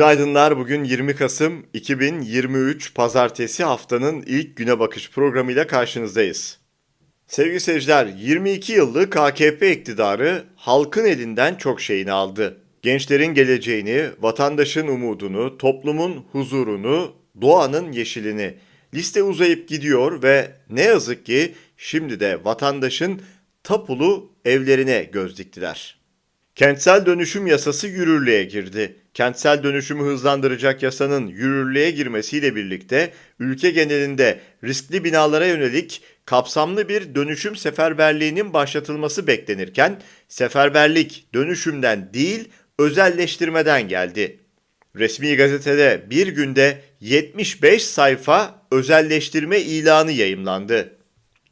Günaydınlar. Bugün 20 Kasım 2023 Pazartesi haftanın ilk güne bakış programıyla karşınızdayız. Sevgili seyirciler, 22 yıllık AKP iktidarı halkın elinden çok şeyini aldı. Gençlerin geleceğini, vatandaşın umudunu, toplumun huzurunu, doğanın yeşilini. Liste uzayıp gidiyor ve ne yazık ki şimdi de vatandaşın tapulu evlerine göz diktiler. Kentsel dönüşüm yasası yürürlüğe girdi. Kentsel dönüşümü hızlandıracak yasanın yürürlüğe girmesiyle birlikte ülke genelinde riskli binalara yönelik kapsamlı bir dönüşüm seferberliğinin başlatılması beklenirken seferberlik dönüşümden değil özelleştirmeden geldi. Resmi gazetede bir günde 75 sayfa özelleştirme ilanı yayımlandı.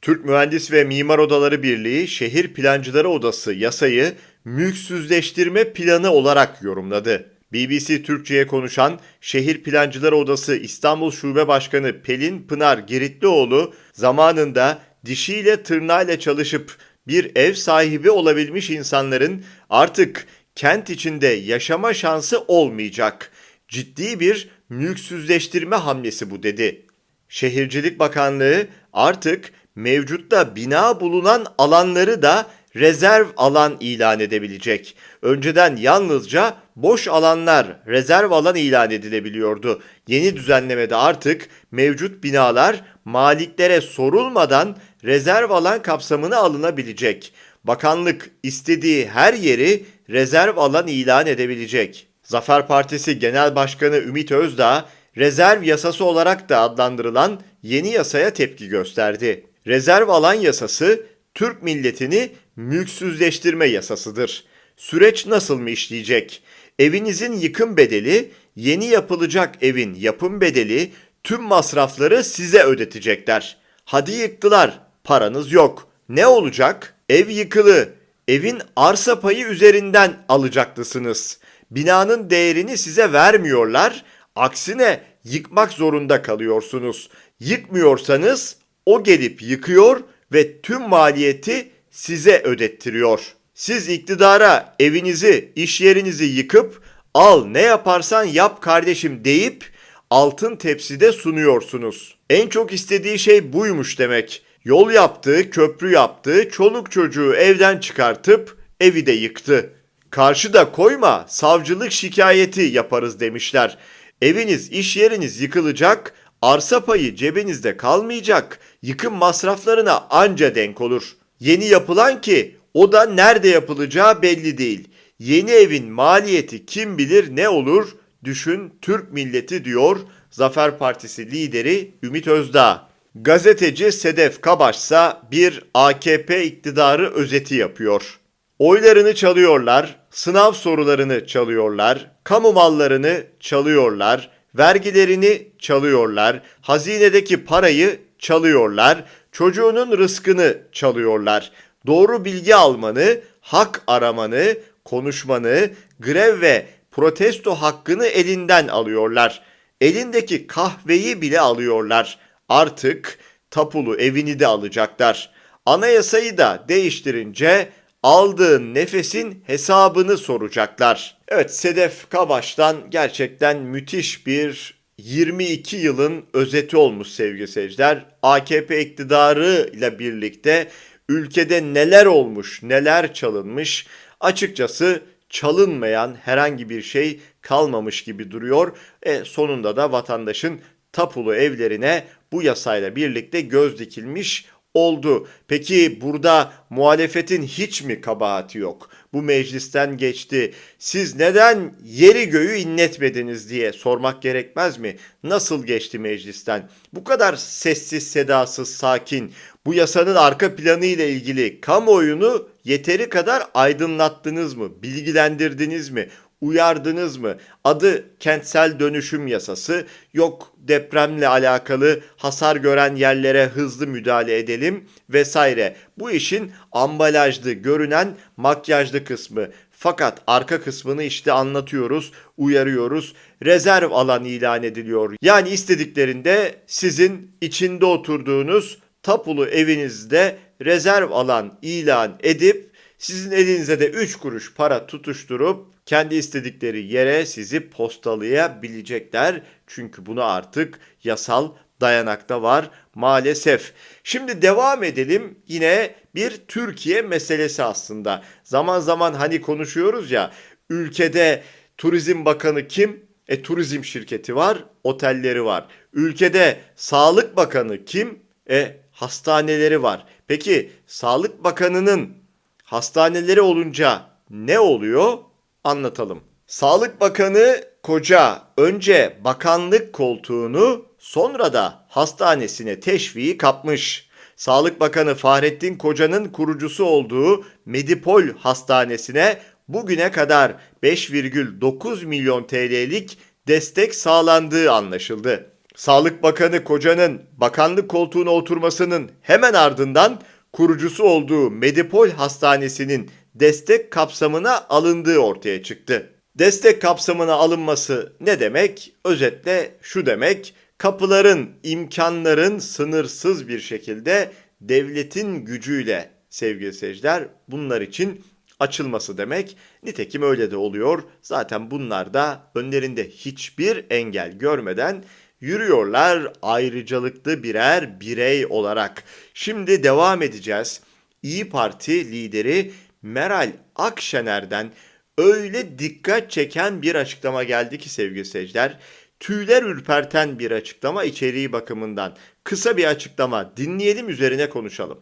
Türk Mühendis ve Mimar Odaları Birliği Şehir Plancıları Odası yasayı mülksüzleştirme planı olarak yorumladı. BBC Türkçe'ye konuşan Şehir Plancıları Odası İstanbul Şube Başkanı Pelin Pınar Giritlioğlu zamanında dişiyle tırnağıyla çalışıp bir ev sahibi olabilmiş insanların artık kent içinde yaşama şansı olmayacak. Ciddi bir mülksüzleştirme hamlesi bu dedi. Şehircilik Bakanlığı artık mevcutta bina bulunan alanları da rezerv alan ilan edebilecek. Önceden yalnızca boş alanlar rezerv alan ilan edilebiliyordu. Yeni düzenlemede artık mevcut binalar maliklere sorulmadan rezerv alan kapsamına alınabilecek. Bakanlık istediği her yeri rezerv alan ilan edebilecek. Zafer Partisi Genel Başkanı Ümit Özdağ, rezerv yasası olarak da adlandırılan yeni yasaya tepki gösterdi. Rezerv alan yasası Türk milletini mülksüzleştirme yasasıdır. Süreç nasıl mı işleyecek? Evinizin yıkım bedeli, yeni yapılacak evin yapım bedeli, tüm masrafları size ödetecekler. Hadi yıktılar, paranız yok. Ne olacak? Ev yıkılı. Evin arsa payı üzerinden alacaklısınız. Binanın değerini size vermiyorlar. Aksine yıkmak zorunda kalıyorsunuz. Yıkmıyorsanız o gelip yıkıyor ve tüm maliyeti size ödettiriyor. Siz iktidara evinizi, iş yerinizi yıkıp al ne yaparsan yap kardeşim deyip altın tepside sunuyorsunuz. En çok istediği şey buymuş demek. Yol yaptı, köprü yaptı, çoluk çocuğu evden çıkartıp evi de yıktı. Karşıda koyma, savcılık şikayeti yaparız demişler. Eviniz, iş yeriniz yıkılacak, arsa payı cebinizde kalmayacak, yıkım masraflarına anca denk olur. Yeni yapılan ki o da nerede yapılacağı belli değil. Yeni evin maliyeti kim bilir ne olur düşün Türk milleti diyor Zafer Partisi lideri Ümit Özdağ. Gazeteci Sedef Kabaşsa bir AKP iktidarı özeti yapıyor. Oylarını çalıyorlar, sınav sorularını çalıyorlar, kamu mallarını çalıyorlar, vergilerini çalıyorlar, hazinedeki parayı çalıyorlar, çocuğunun rızkını çalıyorlar. Doğru bilgi almanı, hak aramanı, konuşmanı, grev ve protesto hakkını elinden alıyorlar. Elindeki kahveyi bile alıyorlar. Artık tapulu evini de alacaklar. Anayasayı da değiştirince aldığın nefesin hesabını soracaklar. Evet Sedef Kabaş'tan gerçekten müthiş bir 22 yılın özeti olmuş sevgili seyirciler. AKP iktidarı ile birlikte ülkede neler olmuş, neler çalınmış açıkçası çalınmayan herhangi bir şey kalmamış gibi duruyor. E, sonunda da vatandaşın tapulu evlerine bu yasayla birlikte göz dikilmiş oldu. Peki burada muhalefetin hiç mi kabahati yok? Bu meclisten geçti. Siz neden yeri göğü inletmediniz diye sormak gerekmez mi? Nasıl geçti meclisten? Bu kadar sessiz, sedasız, sakin. Bu yasanın arka planı ile ilgili kamuoyunu yeteri kadar aydınlattınız mı? Bilgilendirdiniz mi? Uyardınız mı? Adı kentsel dönüşüm yasası. Yok depremle alakalı hasar gören yerlere hızlı müdahale edelim vesaire. Bu işin ambalajlı görünen makyajlı kısmı. Fakat arka kısmını işte anlatıyoruz, uyarıyoruz. Rezerv alan ilan ediliyor. Yani istediklerinde sizin içinde oturduğunuz tapulu evinizde rezerv alan ilan edip Sizin elinize de 3 kuruş para tutuşturup kendi istedikleri yere sizi postalayabilecekler. Çünkü buna artık yasal dayanakta var maalesef. Şimdi devam edelim yine bir Türkiye meselesi aslında. Zaman zaman hani konuşuyoruz ya ülkede turizm bakanı kim? E turizm şirketi var, otelleri var. Ülkede sağlık bakanı kim? E hastaneleri var. Peki Sağlık Bakanı'nın hastaneleri olunca ne oluyor? Anlatalım. Sağlık Bakanı Koca önce bakanlık koltuğunu sonra da hastanesine teşviği kapmış. Sağlık Bakanı Fahrettin Koca'nın kurucusu olduğu Medipol Hastanesi'ne bugüne kadar 5,9 milyon TL'lik destek sağlandığı anlaşıldı. Sağlık Bakanı Koca'nın bakanlık koltuğuna oturmasının hemen ardından kurucusu olduğu Medipol Hastanesi'nin destek kapsamına alındığı ortaya çıktı. Destek kapsamına alınması ne demek? Özetle şu demek, kapıların, imkanların sınırsız bir şekilde devletin gücüyle sevgili seyirciler bunlar için açılması demek. Nitekim öyle de oluyor. Zaten bunlar da önlerinde hiçbir engel görmeden yürüyorlar ayrıcalıklı birer birey olarak. Şimdi devam edeceğiz. İyi Parti lideri Meral Akşener'den öyle dikkat çeken bir açıklama geldi ki sevgili seyirciler. Tüyler ürperten bir açıklama içeriği bakımından. Kısa bir açıklama dinleyelim üzerine konuşalım.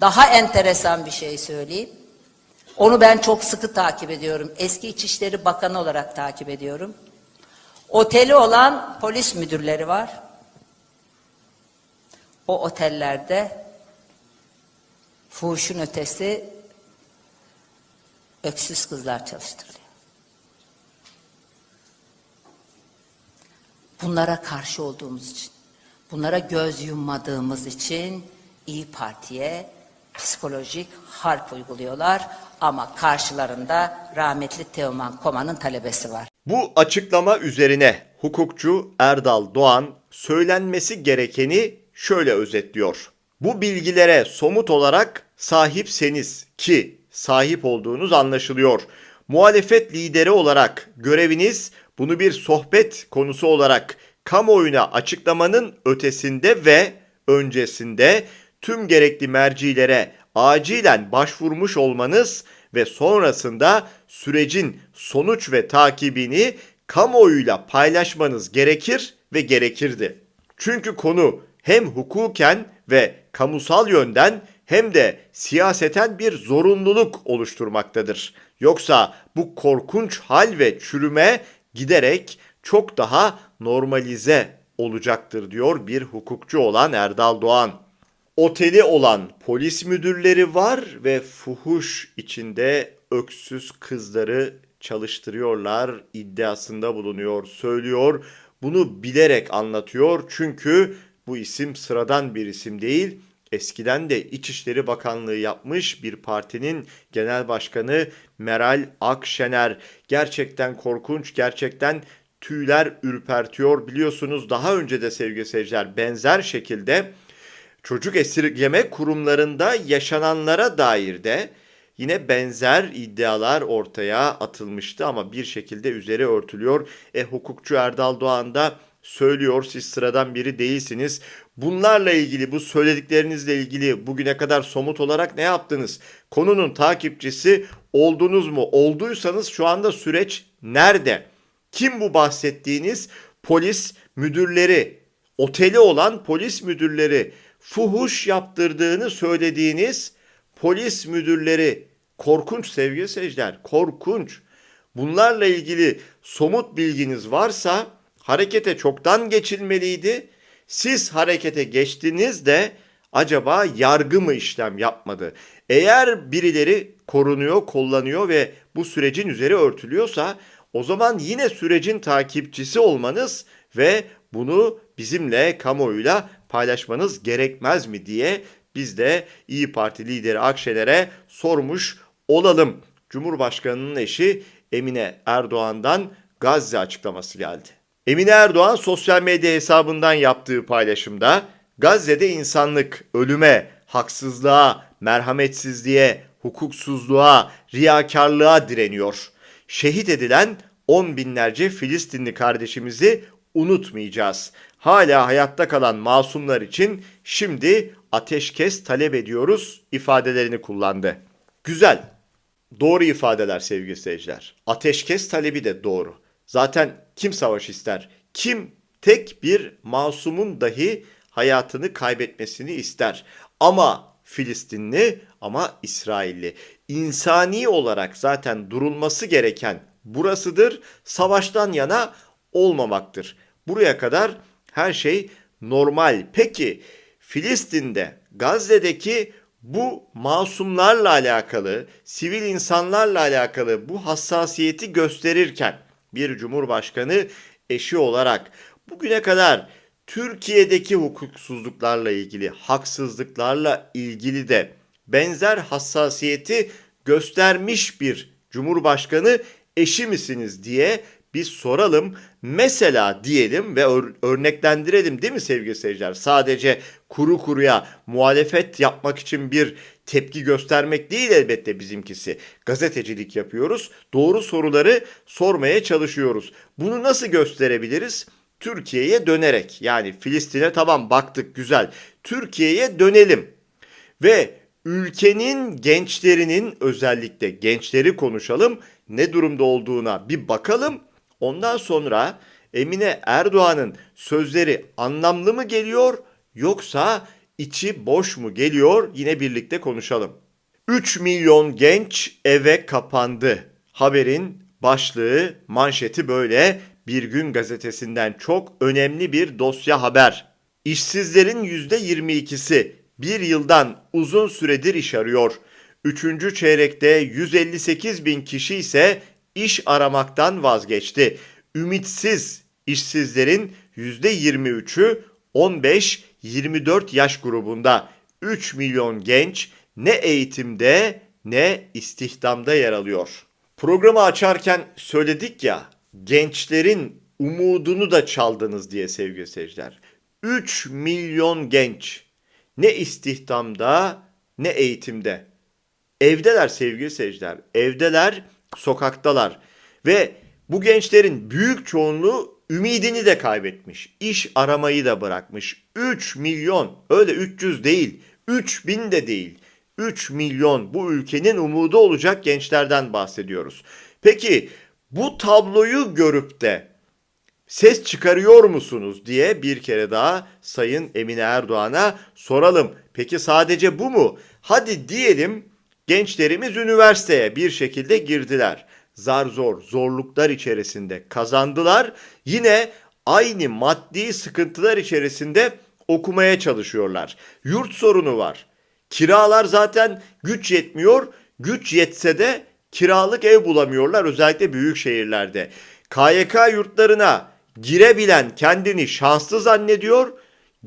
Daha enteresan bir şey söyleyeyim. Onu ben çok sıkı takip ediyorum. Eski İçişleri Bakanı olarak takip ediyorum. Oteli olan polis müdürleri var. O otellerde fuhuşun ötesi öksüz kızlar çalıştırılıyor. Bunlara karşı olduğumuz için, bunlara göz yummadığımız için İyi Parti'ye psikolojik harp uyguluyorlar ama karşılarında rahmetli Teoman Koma'nın talebesi var. Bu açıklama üzerine hukukçu Erdal Doğan söylenmesi gerekeni şöyle özetliyor. Bu bilgilere somut olarak sahipseniz ki sahip olduğunuz anlaşılıyor. Muhalefet lideri olarak göreviniz bunu bir sohbet konusu olarak kamuoyuna açıklamanın ötesinde ve öncesinde tüm gerekli mercilere acilen başvurmuş olmanız ve sonrasında sürecin sonuç ve takibini kamuoyuyla paylaşmanız gerekir ve gerekirdi. Çünkü konu hem hukuken ve kamusal yönden hem de siyaseten bir zorunluluk oluşturmaktadır. Yoksa bu korkunç hal ve çürüme giderek çok daha normalize olacaktır diyor bir hukukçu olan Erdal Doğan oteli olan polis müdürleri var ve fuhuş içinde öksüz kızları çalıştırıyorlar iddiasında bulunuyor, söylüyor. Bunu bilerek anlatıyor çünkü bu isim sıradan bir isim değil. Eskiden de İçişleri Bakanlığı yapmış bir partinin genel başkanı Meral Akşener. Gerçekten korkunç, gerçekten tüyler ürpertiyor. Biliyorsunuz daha önce de sevgili seyirciler benzer şekilde çocuk esirgeme kurumlarında yaşananlara dair de yine benzer iddialar ortaya atılmıştı ama bir şekilde üzeri örtülüyor. E hukukçu Erdal Doğan da söylüyor siz sıradan biri değilsiniz. Bunlarla ilgili bu söylediklerinizle ilgili bugüne kadar somut olarak ne yaptınız? Konunun takipçisi oldunuz mu? Olduysanız şu anda süreç nerede? Kim bu bahsettiğiniz polis müdürleri, oteli olan polis müdürleri, fuhuş yaptırdığını söylediğiniz polis müdürleri korkunç sevgili seyirciler korkunç. Bunlarla ilgili somut bilginiz varsa harekete çoktan geçilmeliydi. Siz harekete geçtiniz de acaba yargı mı işlem yapmadı? Eğer birileri korunuyor, kullanıyor ve bu sürecin üzeri örtülüyorsa o zaman yine sürecin takipçisi olmanız ve bunu bizimle kamuoyuyla paylaşmanız gerekmez mi diye biz de İyi Parti lideri Akşener'e sormuş olalım. Cumhurbaşkanının eşi Emine Erdoğan'dan Gazze açıklaması geldi. Emine Erdoğan sosyal medya hesabından yaptığı paylaşımda Gazze'de insanlık ölüme, haksızlığa, merhametsizliğe, hukuksuzluğa, riyakarlığa direniyor. Şehit edilen on binlerce Filistinli kardeşimizi unutmayacağız. Hala hayatta kalan masumlar için şimdi ateşkes talep ediyoruz ifadelerini kullandı. Güzel. Doğru ifadeler sevgili seyirciler. Ateşkes talebi de doğru. Zaten kim savaş ister? Kim tek bir masumun dahi hayatını kaybetmesini ister? Ama Filistinli ama İsrailli. İnsani olarak zaten durulması gereken burasıdır. Savaştan yana olmamaktır. Buraya kadar her şey normal. Peki Filistin'de, Gazze'deki bu masumlarla alakalı, sivil insanlarla alakalı bu hassasiyeti gösterirken bir cumhurbaşkanı eşi olarak bugüne kadar Türkiye'deki hukuksuzluklarla ilgili, haksızlıklarla ilgili de benzer hassasiyeti göstermiş bir cumhurbaşkanı eşi misiniz diye biz soralım. Mesela diyelim ve ör- örneklendirelim değil mi sevgili seyirciler? Sadece kuru kuruya muhalefet yapmak için bir tepki göstermek değil elbette bizimkisi. Gazetecilik yapıyoruz. Doğru soruları sormaya çalışıyoruz. Bunu nasıl gösterebiliriz? Türkiye'ye dönerek. Yani Filistin'e tamam baktık güzel. Türkiye'ye dönelim. Ve ülkenin gençlerinin özellikle gençleri konuşalım. Ne durumda olduğuna bir bakalım. Ondan sonra Emine Erdoğan'ın sözleri anlamlı mı geliyor yoksa içi boş mu geliyor? Yine birlikte konuşalım. 3 milyon genç eve kapandı. Haberin başlığı, manşeti böyle. Bir gün gazetesinden çok önemli bir dosya haber. İşsizlerin %22'si bir yıldan uzun süredir iş arıyor. Üçüncü çeyrekte 158 bin kişi ise iş aramaktan vazgeçti. Ümitsiz işsizlerin %23'ü 15-24 yaş grubunda. 3 milyon genç ne eğitimde ne istihdamda yer alıyor. Programı açarken söyledik ya gençlerin umudunu da çaldınız diye sevgili seyirciler. 3 milyon genç ne istihdamda ne eğitimde. Evdeler sevgili seyirciler. Evdeler, sokaktalar. Ve bu gençlerin büyük çoğunluğu ümidini de kaybetmiş. İş aramayı da bırakmış. 3 milyon öyle 300 değil 3000 de değil. 3 milyon bu ülkenin umudu olacak gençlerden bahsediyoruz. Peki bu tabloyu görüp de ses çıkarıyor musunuz diye bir kere daha Sayın Emine Erdoğan'a soralım. Peki sadece bu mu? Hadi diyelim gençlerimiz üniversiteye bir şekilde girdiler. Zar zor, zorluklar içerisinde kazandılar. Yine aynı maddi sıkıntılar içerisinde okumaya çalışıyorlar. Yurt sorunu var. Kiralar zaten güç yetmiyor. Güç yetse de kiralık ev bulamıyorlar özellikle büyük şehirlerde. KYK yurtlarına girebilen kendini şanslı zannediyor.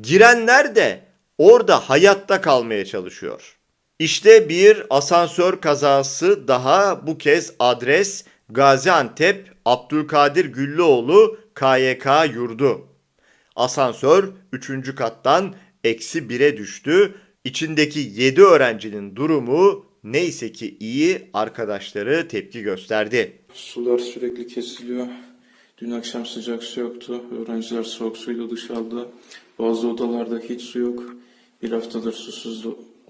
Girenler de orada hayatta kalmaya çalışıyor. İşte bir asansör kazası daha bu kez adres Gaziantep Abdülkadir Güllüoğlu KYK yurdu. Asansör 3. kattan eksi 1'e düştü. İçindeki 7 öğrencinin durumu neyse ki iyi arkadaşları tepki gösterdi. Sular sürekli kesiliyor. Dün akşam sıcak su yoktu. Öğrenciler soğuk suyla duş aldı. Bazı odalarda hiç su yok. Bir haftadır susuz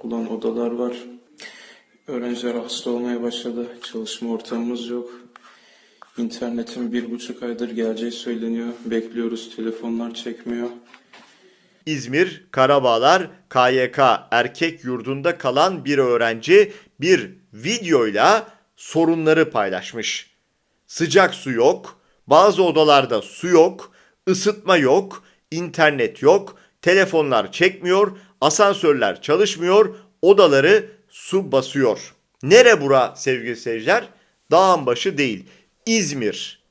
olan odalar var. Öğrenciler hasta olmaya başladı. Çalışma ortamımız yok. İnternetin bir buçuk aydır geleceği söyleniyor. Bekliyoruz. Telefonlar çekmiyor. İzmir Karabağlar KYK erkek yurdunda kalan bir öğrenci bir videoyla sorunları paylaşmış. Sıcak su yok, bazı odalarda su yok, ısıtma yok, internet yok, telefonlar çekmiyor, asansörler çalışmıyor, odaları su basıyor. Nere bura sevgili seyirciler? Dağın başı değil. İzmir.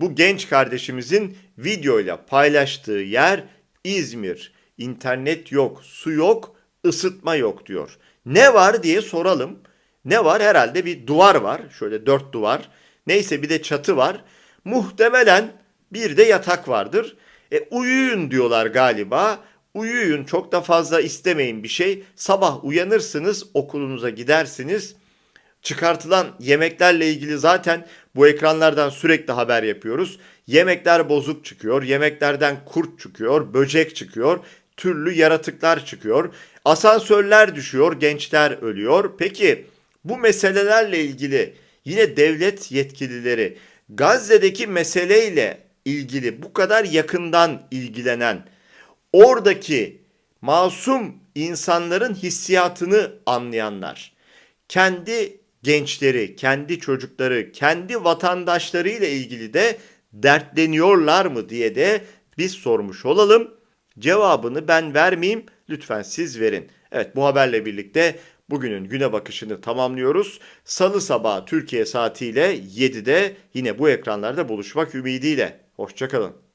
Bu genç kardeşimizin videoyla paylaştığı yer İzmir. İnternet yok, su yok, ısıtma yok diyor. Ne var diye soralım. Ne var? Herhalde bir duvar var. Şöyle dört duvar. Neyse bir de çatı var. Muhtemelen bir de yatak vardır. E, uyuyun diyorlar galiba. Uyuyun çok da fazla istemeyin bir şey. Sabah uyanırsınız okulunuza gidersiniz. Çıkartılan yemeklerle ilgili zaten bu ekranlardan sürekli haber yapıyoruz. Yemekler bozuk çıkıyor, yemeklerden kurt çıkıyor, böcek çıkıyor, türlü yaratıklar çıkıyor. Asansörler düşüyor, gençler ölüyor. Peki bu meselelerle ilgili yine devlet yetkilileri Gazze'deki meseleyle ilgili bu kadar yakından ilgilenen oradaki masum insanların hissiyatını anlayanlar, kendi gençleri, kendi çocukları, kendi vatandaşları ile ilgili de dertleniyorlar mı diye de biz sormuş olalım. Cevabını ben vermeyeyim, lütfen siz verin. Evet bu haberle birlikte bugünün güne bakışını tamamlıyoruz. Salı sabahı Türkiye saatiyle 7'de yine bu ekranlarda buluşmak ümidiyle. Hoşçakalın.